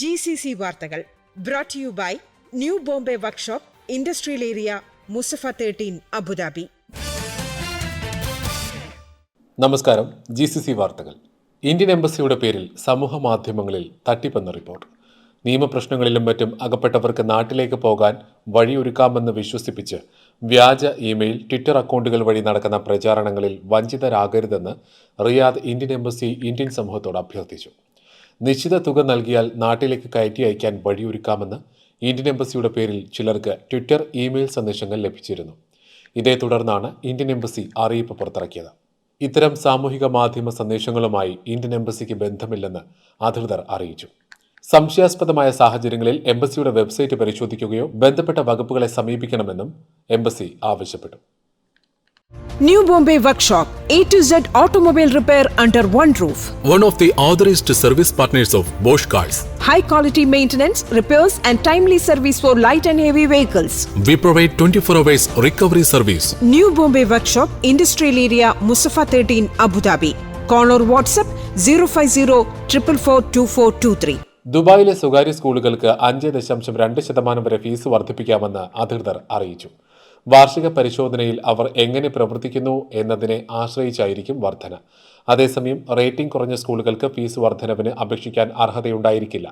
G C C വാർത്തകൾ brought you by new Bombay workshop industrial area Mussafah thirteen Abu Dhabi നമസ്കാരം. G C C വാർത്തകൾ. Indian എംബസിയുടെ പേരിൽ സമൂഹ മാധ്യമങ്ങളിൽ തട്ടിപ്പെന്ന റിപ്പോർട്ട് നിയമപ്രശ്നങ്ങളിലും മറ്റും അകപ്പെട്ടവർക്ക് നാട്ടിലേക്ക് പോകാൻ വഴിയൊരുക്കാമെന്ന് വിശ്വസിപ്പിച്ച് വ്യാജ ഇമെയിൽ ട്വിറ്റർ അക്കൗണ്ടുകൾ വഴി നടക്കുന്ന പ്രചാരണങ്ങളിൽ വഞ്ചിതരാകരുതെന്ന് റിയാദ് ഇന്ത്യൻ എംബസി ഇന്ത്യൻ സമൂഹത്തോട് അഭ്യർത്ഥിച്ചു. നിശ്ചിത തുക നൽകിയാൽ നാട്ടിലേക്ക് കയറ്റി അയക്കാൻ വഴിയൊരുക്കാമെന്ന് ഇന്ത്യൻ എംബസിയുടെ പേരിൽ ചിലർക്ക് ട്വിറ്റർ ഇമെയിൽ സന്ദേശങ്ങൾ ലഭിച്ചിരുന്നു. ഇതേ തുടർന്നാണ് ഇന്ത്യൻ എംബസി അറിയിപ്പ് പുറത്തിറക്കിയത്. ഇത്തരം സാമൂഹിക മാധ്യമ സന്ദേശങ്ങളുമായി ഇന്ത്യൻ എംബസിക്ക് ബന്ധമില്ലെന്ന് അധികൃതർ അറിയിച്ചു. സംശയാസ്പദമായ സാഹചര്യങ്ങളിൽ എംബസിയുടെ വെബ്സൈറ്റ് പരിശോധിക്കുകയോ ബന്ധപ്പെട്ട വകുപ്പുകളെ സമീപിക്കണമെന്നും എംബസി ആവശ്യപ്പെട്ടു. New Bombay workshop A to Z automobile repair under one roof one of the authorised service partners of Bosch cars high quality maintenance repairs and timely service for light and heavy vehicles we provide twenty four hours recovery service new Bombay workshop industrial area Mussafah thirteen Abu Dhabi call or WhatsApp zero five zero triple four two four two three ദുബായിലെ സ്വകാര്യ സ്കൂളുകൾക്ക് അഞ്ച് ദശാംശം രണ്ട് ശതമാനം വരെ fees വർദ്ധിപ്പിക്കാമെന്ന് അധികൃതർ അറിയിച്ചു. വാർഷിക പരിശോധനയിൽ അവർ എങ്ങനെ പ്രവർത്തിക്കുന്നു എന്നതിനെ ആശ്രയിച്ചായിരിക്കും വർധന. അതേസമയം റേറ്റിംഗ് കുറഞ്ഞ സ്കൂളുകൾക്ക് ഫീസ് വർധനവിന് അപേക്ഷിക്കാൻ അർഹതയുണ്ടായിരിക്കില്ല.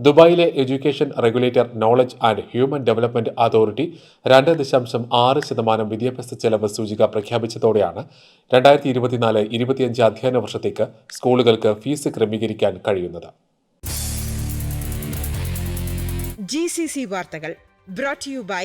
ദുബായിലെ education regulator knowledge and human development authority രണ്ട് ദശാംശം ആറ് ശതമാനം വിദ്യാഭ്യാസ ചെലവ് സൂചിക പ്രഖ്യാപിച്ചതോടെയാണ് രണ്ടായിരത്തി ഇരുപത്തിനാല് ഇരുപത്തിയഞ്ച് അധ്യയന വർഷത്തേക്ക് സ്കൂളുകൾക്ക് ഫീസ് ക്രമീകരിക്കാൻ കഴിയുന്നത്. ജി സി സി വാർത്തകൾ brought you by